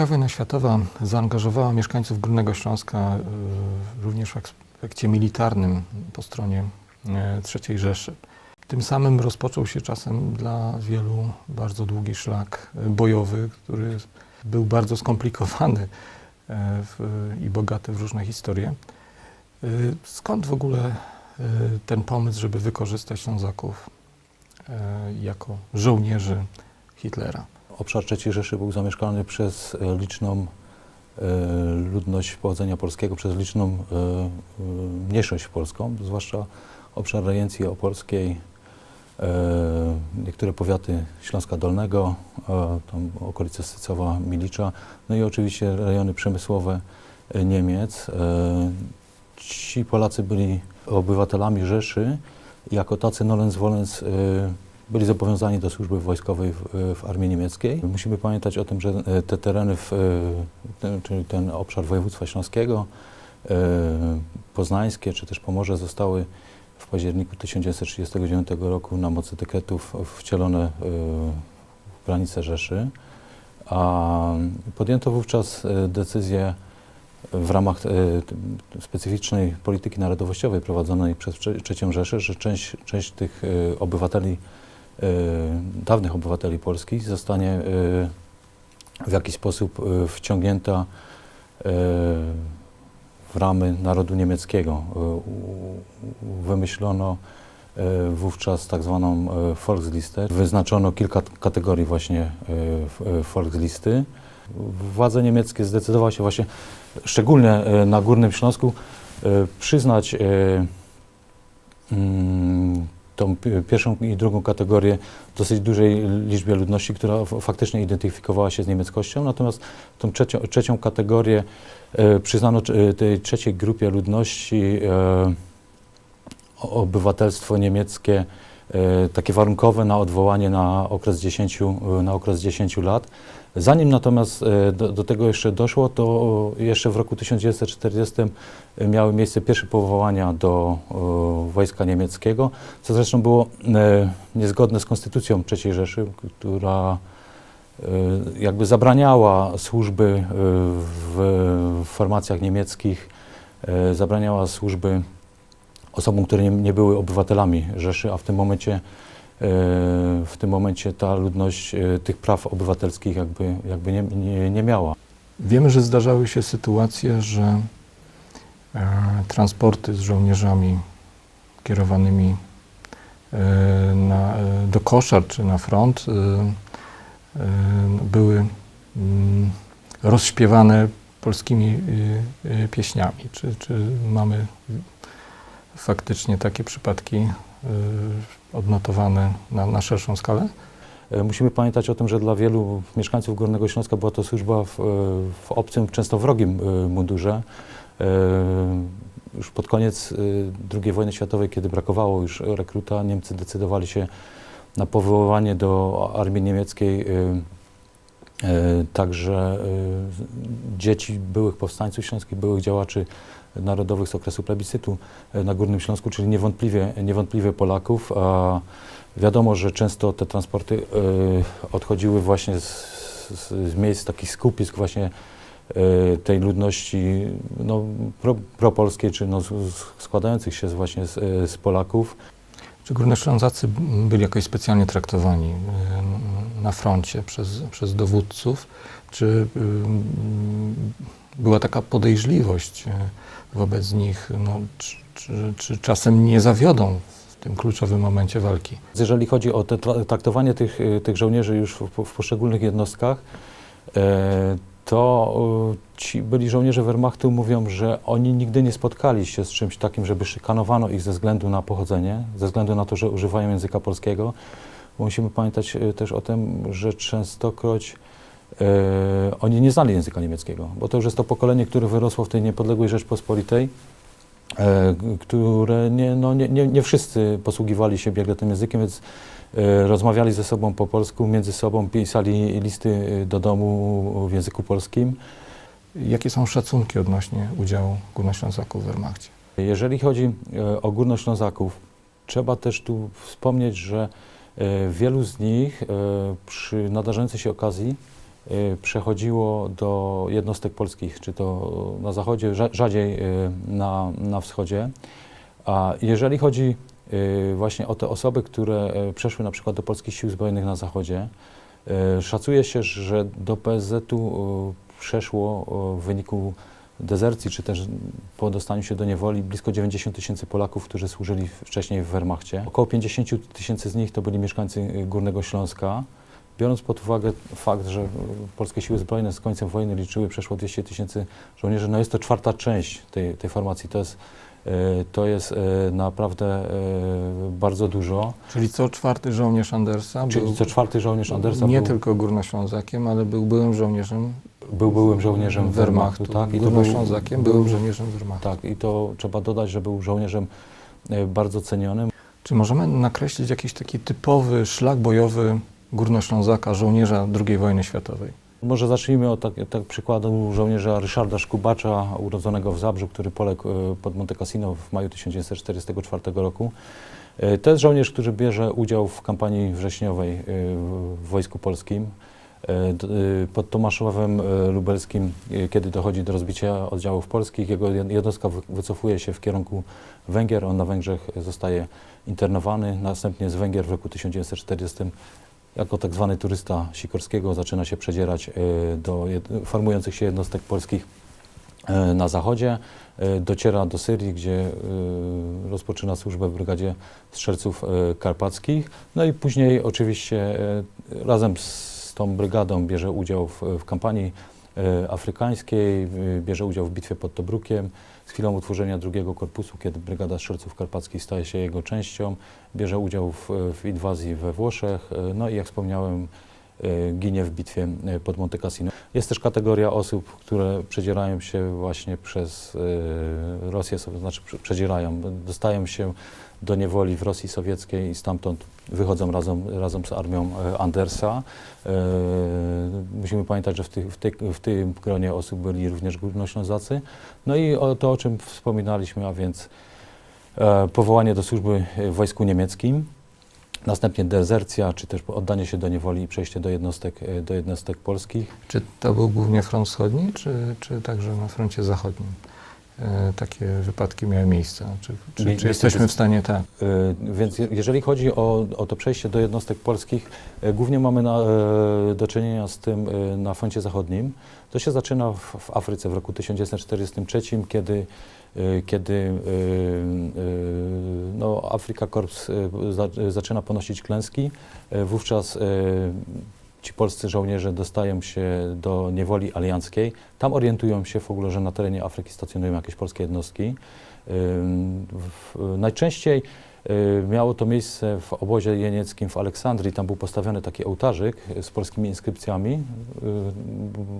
II wojna światowa zaangażowała mieszkańców Górnego Śląska y, również w aspekcie militarnym po stronie y, III Rzeszy. Tym samym rozpoczął się czasem dla wielu bardzo długi szlak y, bojowy, który był bardzo skomplikowany i bogaty w różne historie. Skąd w ogóle ten pomysł, żeby wykorzystać Ślązaków jako żołnierzy Hitlera? Obszar III Rzeszy był zamieszkany przez e, liczną e, ludność pochodzenia polskiego, przez liczną e, mniejszość polską, zwłaszcza obszar rejencji opolskiej, niektóre powiaty Śląska Dolnego, tam okolice Sycowa, Milicza, no i oczywiście rejony przemysłowe Niemiec. Ci Polacy byli obywatelami Rzeszy jako tacy nolens volens byli zobowiązani do służby wojskowej w, w armii niemieckiej. Musimy pamiętać o tym, że e, te tereny, w, e, ten, czyli ten obszar województwa śląskiego, e, poznańskie czy też Pomorze zostały w październiku 1939 roku na mocy dekretów wcielone e, w granice Rzeszy, a podjęto wówczas e, decyzję w ramach e, specyficznej polityki narodowościowej prowadzonej przez III Rzeszę, że część, część tych e, obywateli, e, dawnych obywateli polskich zostanie e, w jakiś sposób e, wciągnięta w ramy narodu niemieckiego. Wymyślono wówczas tak zwaną Volkslistę. Wyznaczono kilka kategorii właśnie Volkslisty. Władze niemieckie zdecydowały się właśnie szczególnie na Górnym Śląsku przyznać mm, tą pi- pierwszą i drugą kategorię dosyć dużej liczbie ludności, która faktycznie identyfikowała się z niemieckością, natomiast tą trzecią, trzecią kategorię e, przyznano e, tej trzeciej grupie ludności e, obywatelstwo niemieckie e, takie warunkowe na odwołanie na okres 10, e, na okres 10 lat. Zanim natomiast e, do, do tego jeszcze doszło, to jeszcze w roku 1940 miały miejsce pierwsze powołania do e, wojska niemieckiego, co zresztą było e, niezgodne z konstytucją III Rzeszy, która e, jakby zabraniała służby e, w, formacjach niemieckich, e, zabraniała służby osobom, które nie, nie były obywatelami Rzeszy, a w tym momencie e, w tym momencie ta ludność e, tych praw obywatelskich jakby, jakby nie, nie, nie miała. Wiemy, że zdarzały się sytuacje, że e, transporty z żołnierzami kierowanymi e, na, e, do koszar czy na front e, e, były mm, rozśpiewane polskimi e, e, pieśniami. Czy, czy mamy faktycznie takie przypadki e, odnotowane na, na szerszą skalę? E, Musimy pamiętać o tym, że dla wielu mieszkańców Górnego Śląska była to służba w, e, w obcym, często wrogim e, mundurze. Już pod koniec II wojny światowej, kiedy brakowało już rekruta, Niemcy decydowali się na powoływanie do armii niemieckiej także dzieci byłych powstańców śląskich, byłych działaczy narodowych z okresu plebiscytu e, na Górnym Śląsku, czyli niewątpliwie, niewątpliwie Polaków. A wiadomo, że często te transporty e, odchodziły właśnie z, z, z miejsc takich skupisk właśnie e, tej ludności no, pro, propolskiej, czy no, składających się właśnie z, z Polaków. Czy Górnoślązacy byli jakoś specjalnie traktowani y, na froncie przez, przez dowódców? Czy y, była taka podejrzliwość y, wobec nich? No, czy, czy, czy czasem nie zawiodą w tym kluczowym momencie walki? Jeżeli chodzi o te tra- traktowanie tych, y, tych żołnierzy już w, w poszczególnych jednostkach, e, to y, ci byli żołnierze Wehrmachtu mówią, że oni nigdy nie spotkali się z czymś takim, żeby szykanowano ich ze względu na pochodzenie, ze względu na to, że używają języka polskiego. Musimy pamiętać y, też o tym, że częstokroć e, oni nie znali języka niemieckiego, bo to już jest to pokolenie, które wyrosło w tej niepodległej Rzeczpospolitej, e, które nie, no, nie, nie, nie wszyscy posługiwali się biegle tym językiem, więc e, rozmawiali ze sobą po polsku, między sobą pisali listy e, do domu w języku polskim. Jakie są szacunki odnośnie udziału Górnoślązaków w Wehrmachcie? Jeżeli chodzi e, o Górnoślązaków, trzeba też tu wspomnieć, że e, wielu z nich e, przy nadarzającej się okazji przechodziło do jednostek polskich, czy to na zachodzie, rza- rzadziej na, na wschodzie. A jeżeli chodzi właśnie o te osoby, które y, przeszły na przykład do polskich sił zbrojnych na zachodzie, y, szacuje się, że do PSZ-u y, przeszło y, w wyniku dezercji, czy też po dostaniu się do niewoli blisko 90 tysięcy Polaków, którzy służyli wcześniej w Wehrmachcie. Około 50 tysięcy z nich to byli mieszkańcy y, Górnego Śląska. Biorąc pod uwagę fakt, że y, polskie siły zbrojne z końcem wojny liczyły przeszło 200 tysięcy żołnierzy, no jest to czwarta część tej, tej formacji. To jest, y, to jest y, naprawdę y, bardzo dużo. Czyli co czwarty żołnierz Andersa Czyli był co czwarty żołnierz Andersa nie był, tylko górnoślązakiem, ale był byłym żołnierzem był byłym żołnierzem Wehrmachtu. Tak? To był, Górnoślązakiem, byłym żołnierzem Wehrmachtu. tak, i to trzeba dodać, że był żołnierzem bardzo cenionym. Czy możemy nakreślić jakiś taki typowy szlak bojowy Górnoślązaka, żołnierza II wojny światowej? Może zacznijmy od tak, tak przykładu żołnierza Ryszarda Szkubacza, urodzonego w Zabrzu, który poległ e, pod Monte Cassino w maju 1944 roku. E, To jest żołnierz, który bierze udział w kampanii wrześniowej e, w Wojsku Polskim. Pod Tomaszowem Lubelskim, kiedy dochodzi do rozbicia oddziałów polskich, jego jed- jednostka wy- wycofuje się w kierunku Węgier. On na Węgrzech zostaje internowany. Następnie z Węgier w roku 1940 jako tak zwany turysta Sikorskiego zaczyna się przedzierać e, do formujących się jednostek polskich e, na zachodzie. E, Dociera do Syrii, gdzie rozpoczyna służbę w Brygadzie Strzelców Karpackich. No i później oczywiście razem z tą brygadą bierze udział w, w kampanii afrykańskiej, e, bierze udział w bitwie pod Tobrukiem. Z chwilą utworzenia drugiego korpusu, kiedy Brygada Strzelców Karpackich staje się jego częścią, bierze udział w, w inwazji we Włoszech, e, no i jak wspomniałem, ginie w bitwie e, pod Monte Cassino. Jest też kategoria osób, które przedzierają się właśnie przez e, Rosję, znaczy prze- przedzierają, dostają się do niewoli w Rosji Sowieckiej i stamtąd wychodzą razem, razem z armią e, Andersa. E, Musimy pamiętać, że w, tych, w, tej, w tym gronie osób byli również górnoślązacy. No i o to, o czym wspominaliśmy, a więc e, powołanie do służby w wojsku niemieckim, następnie dezercja, czy też oddanie się do niewoli i przejście do jednostek, e, do jednostek polskich. Czy to był głównie front wschodni, czy, czy także na froncie zachodnim? E, takie wypadki miały miejsce. Czy, czy, czy jesteśmy w stanie tak? E, Więc je- jeżeli chodzi o, o to przejście do jednostek polskich, e, głównie mamy na, e, do czynienia z tym e, na froncie zachodnim. To się zaczyna w, w Afryce w roku 1943, kiedy, kiedy e, e, no, Afrika Korps za, zaczyna ponosić klęski. Wówczas ci polscy żołnierze dostają się do niewoli alianckiej. Tam orientują się w ogóle, że na terenie Afryki stacjonują jakieś polskie jednostki. Najczęściej y, miało to miejsce w obozie jenieckim w Aleksandrii. Tam był postawiony taki ołtarzyk y, z polskimi inskrypcjami,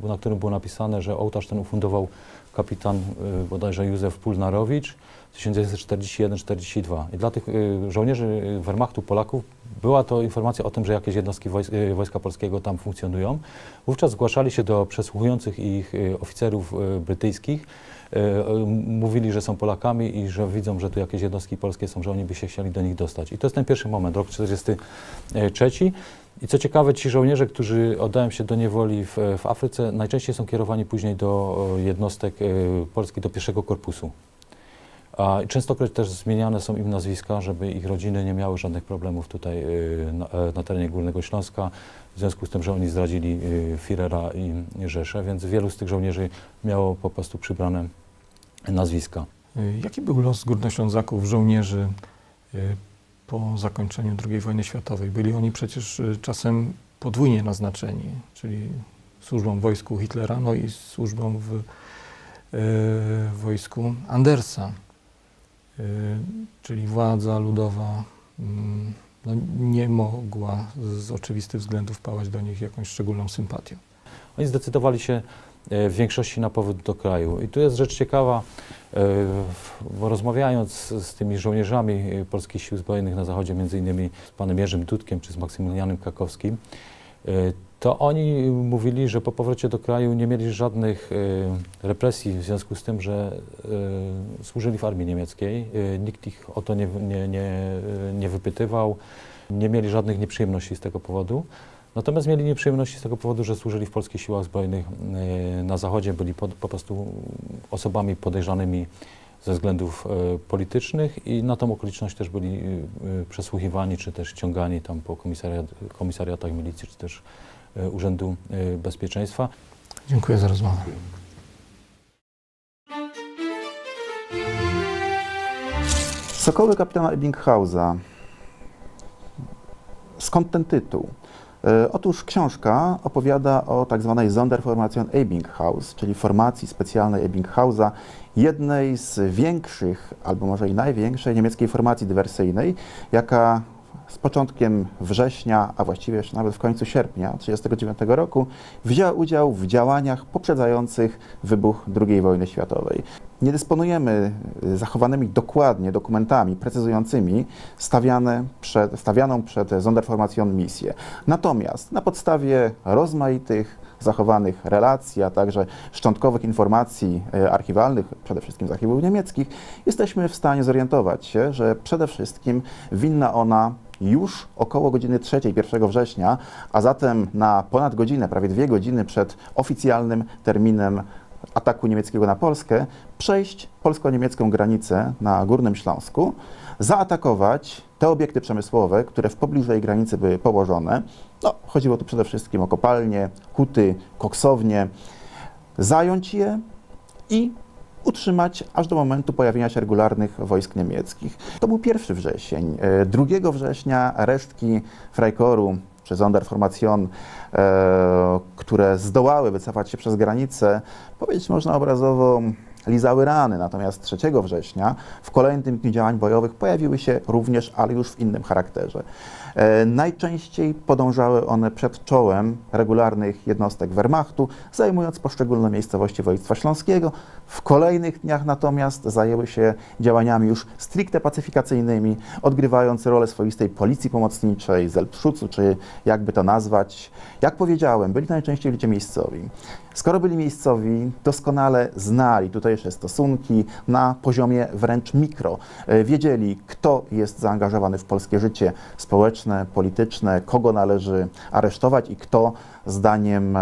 y, na którym było napisane, że ołtarz ten ufundował kapitan y, bodajże Józef Pulnarowicz w 1941-42. I dla tych y, żołnierzy y, Wehrmachtu Polaków była to informacja o tym, że jakieś jednostki wojs- y, Wojska Polskiego tam funkcjonują. Wówczas zgłaszali się do przesłuchujących ich y, oficerów y, brytyjskich. Y, Mówili, że są Polakami i że widzą, że tu jakieś jednostki polskie są, że oni by się chcieli do nich dostać. I to jest ten pierwszy moment, rok 1943. I co ciekawe, ci żołnierze, którzy oddają się do niewoli w, w Afryce, najczęściej są kierowani później do o, jednostek polskich, do pierwszego korpusu. A częstokroć też zmieniane są im nazwiska, żeby ich rodziny nie miały żadnych problemów tutaj y, na, e, na terenie Górnego Śląska, w związku z tym, że oni zdradzili y, Führera i Rzeszę, więc wielu z tych żołnierzy miało po prostu przybrane nazwiska. Y, Jaki był los górnoślązaków, żołnierzy po zakończeniu II wojny światowej? Byli oni przecież czasem podwójnie naznaczeni, czyli służbą w wojsku Hitlera, no i służbą w y, wojsku Andersa. Y, Czyli władza ludowa mm, no, nie mogła z oczywistych względów pałać do nich jakąś szczególną sympatią. Oni zdecydowali się e, w większości na powrót do kraju. I tu jest rzecz ciekawa, e, bo rozmawiając z, tymi żołnierzami e, polskich sił zbrojnych na zachodzie, między innymi z panem Jerzym Dudkiem czy z Maksymilianem Krakowskim, to oni mówili, że po powrocie do kraju nie mieli żadnych e, represji w związku z tym, że e, służyli w armii niemieckiej. E, Nikt ich o to nie, nie, nie, nie wypytywał, nie mieli żadnych nieprzyjemności z tego powodu. Natomiast mieli nieprzyjemności z tego powodu, że służyli w polskich siłach zbrojnych e, na Zachodzie, byli po, po prostu osobami podejrzanymi ze względów e, politycznych i na tą okoliczność też byli e, e, przesłuchiwani, czy też ściągani tam po komisariat, komisariatach milicji, czy też Urzędu e, Bezpieczeństwa. Dziękuję za rozmowę. Sokoły kapitana Ebbinghausa. Skąd ten tytuł? E, Otóż książka opowiada o tak zwanej Sonderformation Ebbinghaus, czyli formacji specjalnej Ebbinghausa, jednej z większych, albo może i największej niemieckiej formacji dywersyjnej, jaka z początkiem września, a właściwie jeszcze nawet w końcu sierpnia 1939 roku wzięła udział w działaniach poprzedzających wybuch II wojny światowej. Nie dysponujemy y, zachowanymi dokładnie dokumentami precyzującymi stawiane przed, stawianą przed Sonderformation misję. Natomiast na podstawie rozmaitych zachowanych relacji, a także szczątkowych informacji e, archiwalnych, przede wszystkim z archiwów niemieckich, jesteśmy w stanie zorientować się, że przede wszystkim winna ona już około godziny 3, 1 września, a zatem na ponad godzinę, prawie dwie godziny przed oficjalnym terminem ataku niemieckiego na Polskę, przejść polsko-niemiecką granicę na Górnym Śląsku, zaatakować te obiekty przemysłowe, które w pobliżu jej granicy były położone. No, chodziło tu przede wszystkim o kopalnie, huty, koksownie, zająć je i utrzymać aż do momentu pojawienia się regularnych wojsk niemieckich. To był 1 wrzesień. E, 2 września resztki Freikorpsu czy Sonderformation, e, które zdołały wycofać się przez granicę, powiedzieć można obrazowo, lizały rany. Natomiast 3 września w kolejnym dniu działań bojowych pojawiły się również, ale już w innym charakterze. E, najczęściej podążały one przed czołem regularnych jednostek Wehrmachtu, zajmując poszczególne miejscowości województwa śląskiego. W kolejnych dniach natomiast zajęły się działaniami już stricte pacyfikacyjnymi, odgrywając rolę swoistej policji pomocniczej, Zelbschucu, czy jakby to nazwać. Jak powiedziałem, byli najczęściej ludzie miejscowi. Skoro byli miejscowi, doskonale znali tutejsze stosunki na poziomie wręcz mikro. E, Wiedzieli, kto jest zaangażowany w polskie życie społeczne, polityczne, kogo należy aresztować i kto zdaniem e,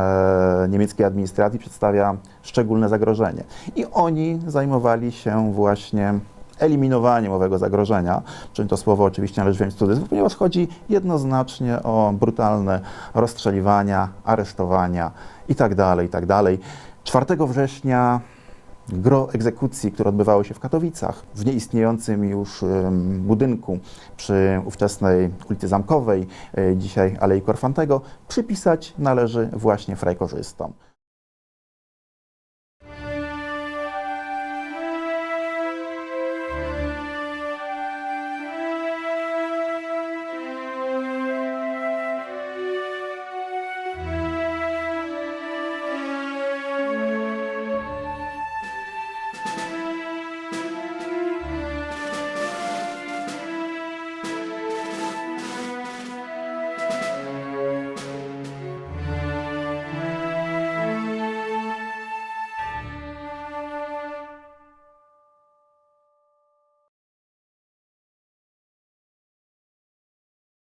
niemieckiej administracji przedstawia szczególne zagrożenie. I oni zajmowali się właśnie eliminowaniem owego zagrożenia, czym to słowo oczywiście należy wziąć w cudzysłów, ponieważ chodzi jednoznacznie o brutalne rozstrzeliwania, aresztowania itd., itd. 4 września gro egzekucji, które odbywały się w Katowicach, w nieistniejącym już budynku przy ówczesnej ulicy Zamkowej, e, dzisiaj Alei Korfantego, przypisać należy właśnie frajkorzystom.